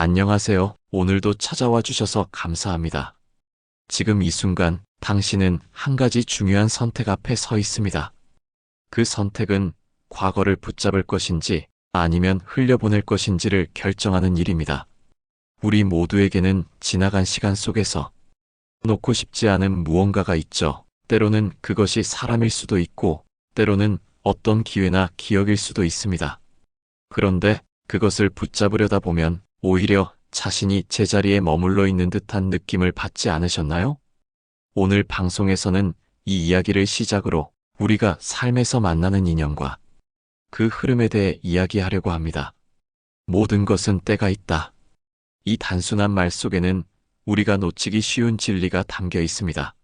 안녕하세요. 오늘도 찾아와 주셔서 감사합니다. 지금 이 순간 당신은 한 가지 중요한 선택 앞에 서 있습니다. 그 선택은 과거를 붙잡을 것인지 아니면 흘려보낼 것인지를 결정하는 일입니다. 우리 모두에게는 지나간 시간 속에서 놓고 싶지 않은 무언가가 있죠. 때로는 그것이 사람일 수도 있고, 때로는 어떤 기회나 기억일 수도 있습니다. 그런데 그것을 붙잡으려다 보면 오히려 자신이 제자리에 머물러 있는 듯한 느낌을 받지 않으셨나요? 오늘 방송에서는 이 이야기를 시작으로 우리가 삶에서 만나는 인연과 그 흐름에 대해 이야기하려고 합니다. 모든 것은 때가 있다. 이 단순한 말 속에는 우리가 놓치기 쉬운 진리가 담겨 있습니다.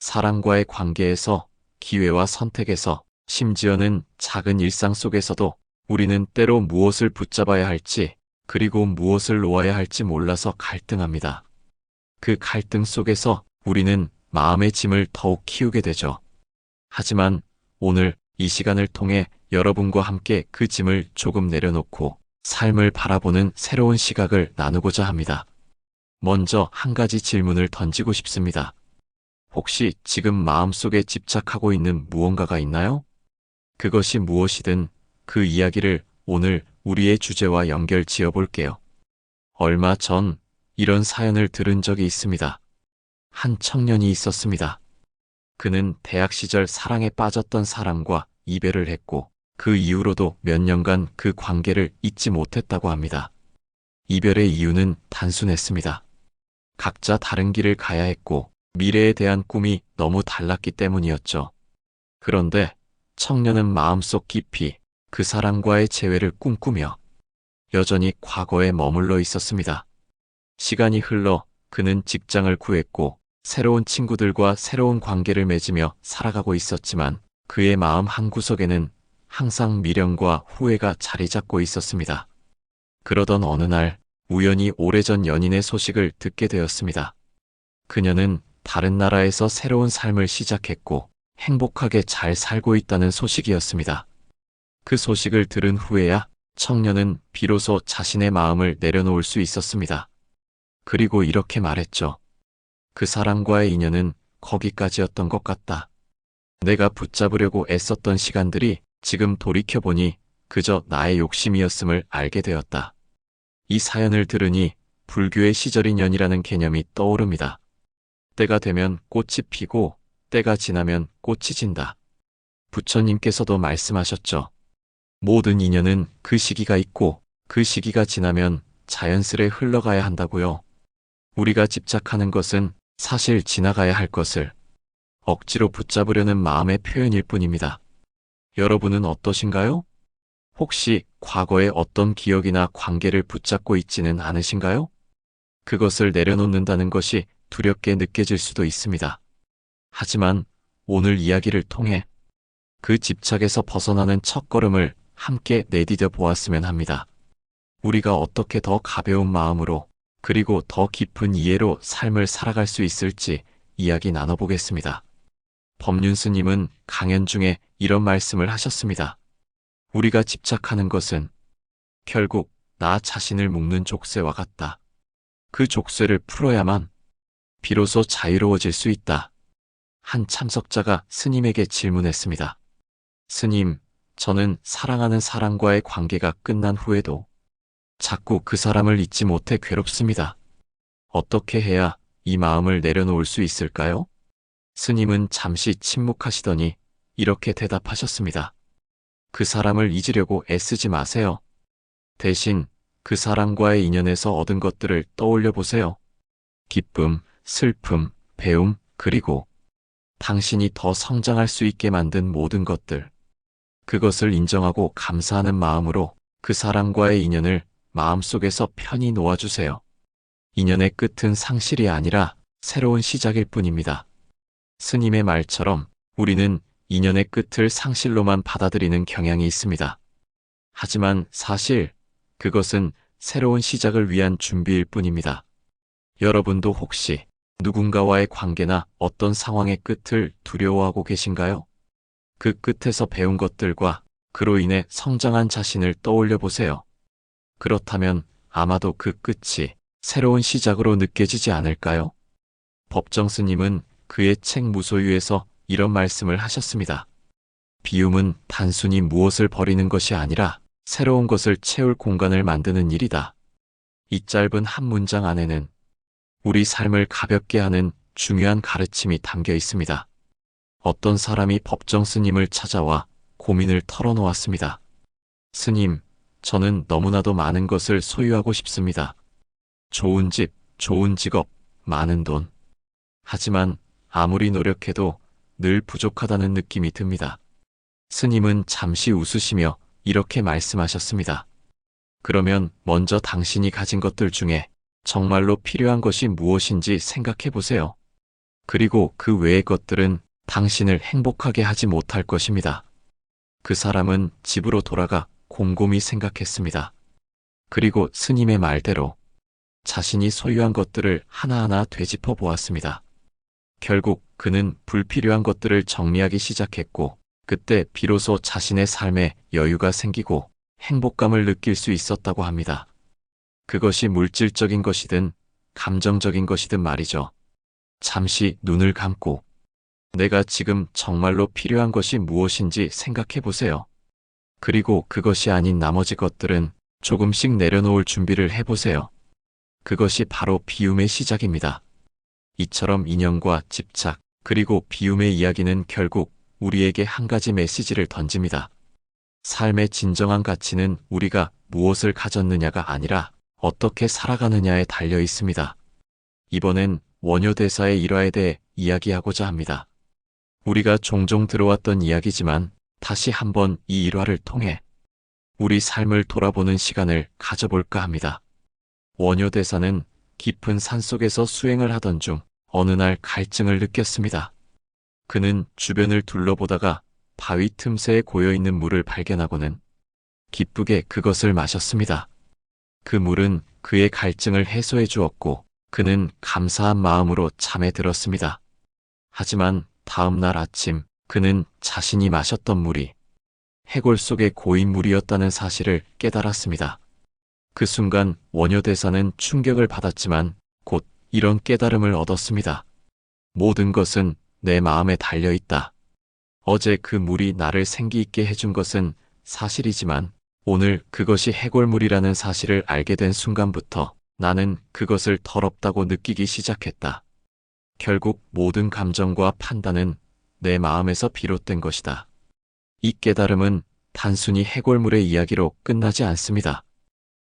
사람과의 관계에서, 기회와 선택에서, 심지어는 작은 일상 속에서도 우리는 때로 무엇을 붙잡아야 할지, 그리고 무엇을 놓아야 할지 몰라서 갈등합니다. 그 갈등 속에서 우리는 마음의 짐을 더욱 키우게 되죠. 하지만 오늘 이 시간을 통해 여러분과 함께 그 짐을 조금 내려놓고 삶을 바라보는 새로운 시각을 나누고자 합니다. 먼저 한 가지 질문을 던지고 싶습니다. 혹시 지금 마음속에 집착하고 있는 무언가가 있나요? 그것이 무엇이든 그 이야기를 오늘 우리의 주제와 연결 지어 볼게요. 얼마 전 이런 사연을 들은 적이 있습니다. 한 청년이 있었습니다. 그는 대학 시절 사랑에 빠졌던 사람과 이별을 했고 그 이후로도 몇 년간 그 관계를 잊지 못했다고 합니다. 이별의 이유는 단순했습니다. 각자 다른 길을 가야 했고 미래에 대한 꿈이 너무 달랐기 때문이었죠. 그런데 청년은 마음속 깊이 그 사람과의 재회를 꿈꾸며 여전히 과거에 머물러 있었습니다. 시간이 흘러 그는 직장을 구했고 새로운 친구들과 새로운 관계를 맺으며 살아가고 있었지만 그의 마음 한구석에는 항상 미련과 후회가 자리 잡고 있었습니다. 그러던 어느 날 우연히 오래전 연인의 소식을 듣게 되었습니다. 그녀는 다른 나라에서 새로운 삶을 시작했고 행복하게 잘 살고 있다는 소식이었습니다. 그 소식을 들은 후에야 청년은 비로소 자신의 마음을 내려놓을 수 있었습니다. 그리고 이렇게 말했죠. 그 사람과의 인연은 거기까지였던 것 같다. 내가 붙잡으려고 애썼던 시간들이 지금 돌이켜보니 그저 나의 욕심이었음을 알게 되었다. 이 사연을 들으니 불교의 시절인 년이라는 개념이 떠오릅니다. 때가 되면 꽃이 피고 때가 지나면 꽃이 진다. 부처님께서도 말씀하셨죠. 모든 인연은 그 시기가 있고 그 시기가 지나면 자연스레 흘러가야 한다고요. 우리가 집착하는 것은 사실 지나가야 할 것을 억지로 붙잡으려는 마음의 표현일 뿐입니다. 여러분은 어떠신가요? 혹시 과거의 어떤 기억이나 관계를 붙잡고 있지는 않으신가요? 그것을 내려놓는다는 것이 두렵게 느껴질 수도 있습니다. 하지만 오늘 이야기를 통해 그 집착에서 벗어나는 첫 걸음을 함께 내디뎌 보았으면 합니다. 우리가 어떻게 더 가벼운 마음으로 그리고 더 깊은 이해로 삶을 살아갈 수 있을지 이야기 나눠보겠습니다. 법륜 스님은 강연 중에 이런 말씀을 하셨습니다. 우리가 집착하는 것은 결국 나 자신을 묶는 족쇄와 같다. 그 족쇄를 풀어야만 비로소 자유로워질 수 있다. 한 참석자가 스님에게 질문했습니다. 스님, 저는 사랑하는 사람과의 관계가 끝난 후에도 자꾸 그 사람을 잊지 못해 괴롭습니다. 어떻게 해야 이 마음을 내려놓을 수 있을까요? 스님은 잠시 침묵하시더니 이렇게 대답하셨습니다. 그 사람을 잊으려고 애쓰지 마세요. 대신 그 사람과의 인연에서 얻은 것들을 떠올려 보세요. 기쁨, 슬픔, 배움, 그리고 당신이 더 성장할 수 있게 만든 모든 것들. 그것을 인정하고 감사하는 마음으로 그 사람과의 인연을 마음속에서 편히 놓아주세요. 인연의 끝은 상실이 아니라 새로운 시작일 뿐입니다. 스님의 말처럼 우리는 인연의 끝을 상실로만 받아들이는 경향이 있습니다. 하지만 사실 그것은 새로운 시작을 위한 준비일 뿐입니다. 여러분도 혹시 누군가와의 관계나 어떤 상황의 끝을 두려워하고 계신가요? 그 끝에서 배운 것들과 그로 인해 성장한 자신을 떠올려 보세요. 그렇다면 아마도 그 끝이 새로운 시작으로 느껴지지 않을까요? 법정 스님은 그의 책 무소유에서 이런 말씀을 하셨습니다. 비움은 단순히 무엇을 버리는 것이 아니라 새로운 것을 채울 공간을 만드는 일이다. 이 짧은 한 문장 안에는 우리 삶을 가볍게 하는 중요한 가르침이 담겨 있습니다. 어떤 사람이 법정 스님을 찾아와 고민을 털어놓았습니다. 스님, 저는 너무나도 많은 것을 소유하고 싶습니다. 좋은 집, 좋은 직업, 많은 돈. 하지만 아무리 노력해도 늘 부족하다는 느낌이 듭니다. 스님은 잠시 웃으시며 이렇게 말씀하셨습니다. 그러면 먼저 당신이 가진 것들 중에 정말로 필요한 것이 무엇인지 생각해 보세요. 그리고 그 외의 것들은 당신을 행복하게 하지 못할 것입니다. 그 사람은 집으로 돌아가 곰곰이 생각했습니다. 그리고 스님의 말대로 자신이 소유한 것들을 하나하나 되짚어 보았습니다. 결국 그는 불필요한 것들을 정리하기 시작했고, 그때 비로소 자신의 삶에 여유가 생기고 행복감을 느낄 수 있었다고 합니다. 그것이 물질적인 것이든 감정적인 것이든 말이죠. 잠시 눈을 감고 내가 지금 정말로 필요한 것이 무엇인지 생각해 보세요. 그리고 그것이 아닌 나머지 것들은 조금씩 내려놓을 준비를 해보세요. 그것이 바로 비움의 시작입니다. 이처럼 인연과 집착, 그리고 비움의 이야기는 결국 우리에게 한 가지 메시지를 던집니다. 삶의 진정한 가치는 우리가 무엇을 가졌느냐가 아니라 어떻게 살아가느냐에 달려 있습니다. 이번엔 원효대사의 일화에 대해 이야기하고자 합니다. 우리가 종종 들어왔던 이야기지만 다시 한번 이 일화를 통해 우리 삶을 돌아보는 시간을 가져볼까 합니다. 원효 대사는 깊은 산속에서 수행을 하던 중 어느 날 갈증을 느꼈습니다. 그는 주변을 둘러보다가 바위 틈새에 고여있는 물을 발견하고는 기쁘게 그것을 마셨습니다. 그 물은 그의 갈증을 해소해 주었고 그는 감사한 마음으로 잠에 들었습니다. 하지만 다음 날 아침 그는 자신이 마셨던 물이 해골 속의 고인 물이었다는 사실을 깨달았습니다. 그 순간 원효대사는 충격을 받았지만 곧 이런 깨달음을 얻었습니다. 모든 것은 내 마음에 달려 있다. 어제 그 물이 나를 생기 있게 해준 것은 사실이지만 오늘 그것이 해골물이라는 사실을 알게 된 순간부터 나는 그것을 더럽다고 느끼기 시작했다. 결국 모든 감정과 판단은 내 마음에서 비롯된 것이다. 이 깨달음은 단순히 해골물의 이야기로 끝나지 않습니다.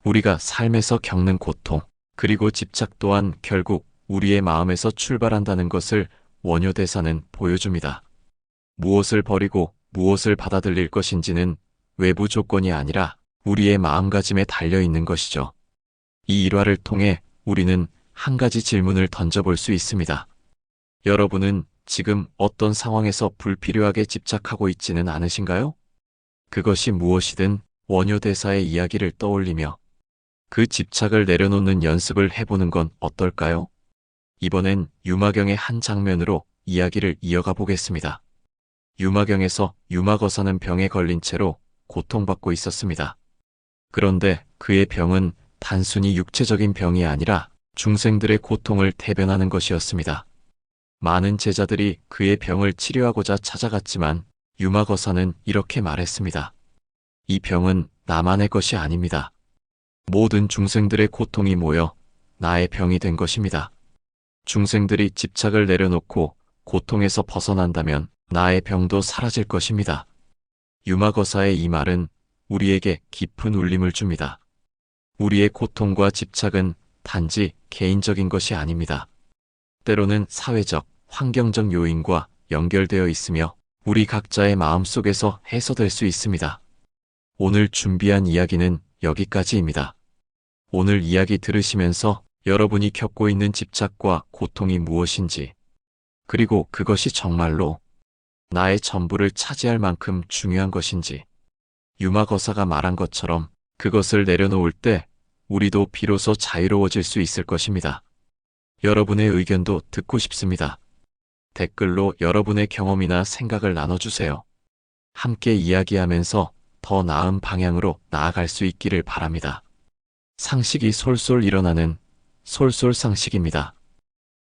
우리가 삶에서 겪는 고통, 그리고 집착 또한 결국 우리의 마음에서 출발한다는 것을 원효대사는 보여줍니다. 무엇을 버리고 무엇을 받아들일 것인지는 외부 조건이 아니라 우리의 마음가짐에 달려 있는 것이죠. 이 일화를 통해 우리는 한 가지 질문을 던져볼 수 있습니다. 여러분은 지금 어떤 상황에서 불필요하게 집착하고 있지는 않으신가요? 그것이 무엇이든 원효 대사의 이야기를 떠올리며 그 집착을 내려놓는 연습을 해보는 건 어떨까요? 이번엔 유마경의 한 장면으로 이야기를 이어가 보겠습니다. 유마경에서 유마거사는 병에 걸린 채로 고통받고 있었습니다. 그런데 그의 병은 단순히 육체적인 병이 아니라 중생들의 고통을 대변하는 것이었습니다. 많은 제자들이 그의 병을 치료하고자 찾아갔지만 유마거사는 이렇게 말했습니다. 이 병은 나만의 것이 아닙니다. 모든 중생들의 고통이 모여 나의 병이 된 것입니다. 중생들이 집착을 내려놓고 고통에서 벗어난다면 나의 병도 사라질 것입니다. 유마거사의 이 말은 우리에게 깊은 울림을 줍니다. 우리의 고통과 집착은 단지 개인적인 것이 아닙니다. 때로는 사회적, 환경적 요인과 연결되어 있으며 우리 각자의 마음 속에서 해소될 수 있습니다. 오늘 준비한 이야기는 여기까지입니다. 오늘 이야기 들으시면서 여러분이 겪고 있는 집착과 고통이 무엇인지, 그리고 그것이 정말로 나의 전부를 차지할 만큼 중요한 것인지, 유마거사가 말한 것처럼 그것을 내려놓을 때 우리도 비로소 자유로워질 수 있을 것입니다. 여러분의 의견도 듣고 싶습니다. 댓글로 여러분의 경험이나 생각을 나눠주세요. 함께 이야기하면서 더 나은 방향으로 나아갈 수 있기를 바랍니다. 상식이 솔솔 일어나는 솔솔 상식입니다.